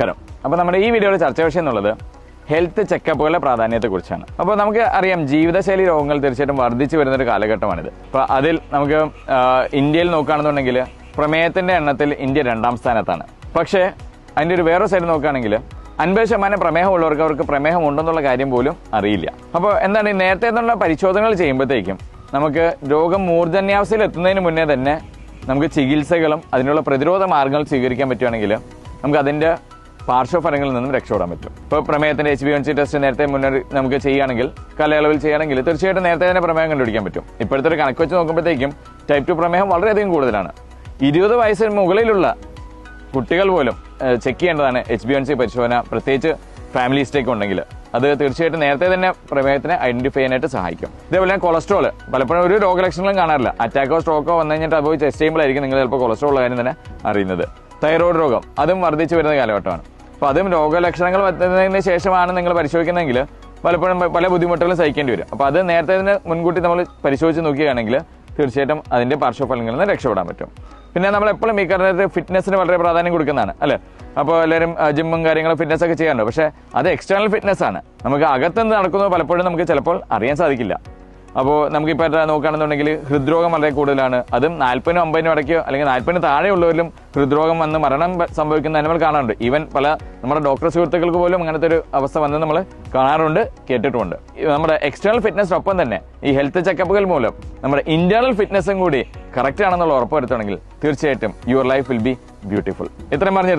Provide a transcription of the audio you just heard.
നമസ്കാരം. അപ്പോൾ നമ്മുടെ ഈ വീഡിയോയുടെ ചർച്ച വിഷയം എന്നുള്ളത് ഹെൽത്ത് ചെക്കപ്പുകളുടെ പ്രാധാന്യത്തെക്കുറിച്ചാണ്. അപ്പോൾ നമുക്ക് അറിയാം ജീവിതശൈലി രോഗങ്ങൾ തീർച്ചയായിട്ടും വർദ്ധിച്ചു വരുന്ന ഒരു കാലഘട്ടമാണിത്. അപ്പോൾ അതിൽ നമുക്ക് ഇന്ത്യയിൽ നോക്കുകയാണെന്നുണ്ടെങ്കിൽ പ്രമേയത്തിന്റെ എണ്ണത്തിൽ ഇന്ത്യ രണ്ടാം സ്ഥാനത്താണ്. പക്ഷേ അതിന്റെ ഒരു വേറെ സൈഡ് നോക്കുകയാണെങ്കിൽ അൻപത് ശതമാനം പ്രമേഹം ഉള്ളവർക്ക് അവർക്ക് പ്രമേഹം ഉണ്ടെന്നുള്ള കാര്യം പോലും അറിയില്ല. അപ്പോൾ എന്താണ് നേരത്തെ എന്നുള്ള പരിശോധനകൾ ചെയ്യുമ്പോഴത്തേക്കും നമുക്ക് രോഗം മൂർധന്യാവസ്ഥയിൽ എത്തുന്നതിന് മുന്നേ തന്നെ നമുക്ക് ചികിത്സകളും അതിനുള്ള പ്രതിരോധ മാർഗങ്ങൾ സ്വീകരിക്കാൻ പറ്റുകയാണെങ്കിൽ നമുക്ക് അതിന്റെ പാർശ്വഫലങ്ങളിൽ നിന്നും രക്ഷപ്പെടാൻ പറ്റും. ഇപ്പോൾ പ്രമേയത്തിന്റെ H B N C test നേരത്തെ മുന്നേ നമുക്ക് ചെയ്യുകയാണെങ്കിൽ കാലയളവിൽ ചെയ്യുകയാണെങ്കിൽ തീർച്ചയായിട്ടും നേരത്തെ തന്നെ പ്രമേയം കണ്ടുപിടിക്കാൻ പറ്റും. ഇപ്പോഴത്തെ ഒരു കണക്ക് വെച്ച് നോക്കുമ്പോഴത്തേക്കും ടൈപ്പ് ടു പ്രമേഹം വളരെയധികം കൂടുതലാണ്. ഇരുപത് വയസ്സിന് മുകളിലുള്ള കുട്ടികൾ പോലും ചെക്ക് ചെയ്യേണ്ടതാണ് എച്ച് ബി എൻ സി പരിശോധന. പ്രത്യേകിച്ച് ഫാമിലി ഹിസ്റ്ററി ഉണ്ടെങ്കിൽ അത് തീർച്ചയായിട്ടും നേരത്തെ തന്നെ പ്രമേഹത്തിനെ ഐഡന്റിഫൈ ചെയ്യാനായിട്ട് സഹായിക്കും. ഇതേപോലെ കൊളസ്ട്രോൾ പലപ്പോഴും ഒരു രോഗലക്ഷണങ്ങളും കാണാറില്ല. അറ്റാക്കോ സ്ട്രോക്കോ വന്നു കഴിഞ്ഞിട്ട് അത് ടെസ്റ്റ് ചെയ്യുമ്പോഴായിരിക്കും നിങ്ങൾ ചിലപ്പോൾ കൊളസ്ട്രോൾ ഉള്ള കാര്യം തന്നെ അറിയുന്നത്. തൈറോയ്ഡ് രോഗം അതും വർദ്ധിച്ചു വരുന്ന കാലഘട്ടമാണ്. അപ്പോൾ അതും രോഗലക്ഷണങ്ങൾ വരുന്നതിന് ശേഷമാണ് നിങ്ങൾ പരിശോധിക്കുന്നതെങ്കിൽ പലപ്പോഴും പല ബുദ്ധിമുട്ടുകളും സഹിക്കേണ്ടി വരും. അപ്പോൾ അത് നേരത്തെ തന്നെ മുൻകൂട്ടി നമ്മൾ പരിശോധിച്ച് നോക്കുകയാണെങ്കിൽ തീർച്ചയായിട്ടും അതിന്റെ പാർശ്വഫലങ്ങളിൽ നിന്ന് രക്ഷപ്പെടാൻ പറ്റും. പിന്നെ നമ്മൾ എപ്പോഴും ഈ കാരണത്തിൽ ഫിറ്റ്നസിന് വളരെ പ്രാധാന്യം കൊടുക്കുന്നതാണ് അല്ലെ? അപ്പോൾ എല്ലാവരും ജിമ്മും കാര്യങ്ങളും ഫിറ്റ്നസ് ഒക്കെ ചെയ്യാറുണ്ട്. പക്ഷേ അത് എക്സ്റ്റേണൽ ഫിറ്റ്നസ് ആണ്. നമുക്ക് അകത്തെന്ത് നടക്കുന്നു പലപ്പോഴും നമുക്ക് ചിലപ്പോൾ അറിയാൻ സാധിക്കില്ല. അപ്പോൾ നമുക്കിപ്പോൾ നോക്കുകയാണെന്നുണ്ടെങ്കിൽ ഹൃദ്രോഗം വളരെ കൂടുതലാണ്. അതും നാൽപ്പതിനും അമ്പതിനും ഇടയ്ക്ക് അല്ലെങ്കിൽ നാൽപ്പതിന് താഴെയുള്ളവരിലും ഹൃദ്രോഗം വന്ന് മരണം സംഭവിക്കുന്ന നമ്മൾ കാണാറുണ്ട്. ഈവൻ പല നമ്മുടെ ഡോക്ടർ സുഹൃത്തുക്കൾക്ക് പോലും അങ്ങനത്തെ ഒരു അവസ്ഥ വന്ന് നമ്മൾ കാണാറുണ്ട് കേട്ടിട്ടുമുണ്ട്. നമ്മുടെ എക്സ്റ്റേണൽ ഫിറ്റ്നസിനൊപ്പം തന്നെ ഈ ഹെൽത്ത് ചെക്കപ്പുകൾ മൂലം നമ്മുടെ ഇന്റേണൽ ഫിറ്റ്നസും കൂടി കറക്റ്റ് ആണെന്നുള്ള ഉറപ്പ് വരുത്തുകയാണെങ്കിൽ തീർച്ചയായിട്ടും your life will be beautiful ഇത്രയും പറഞ്ഞു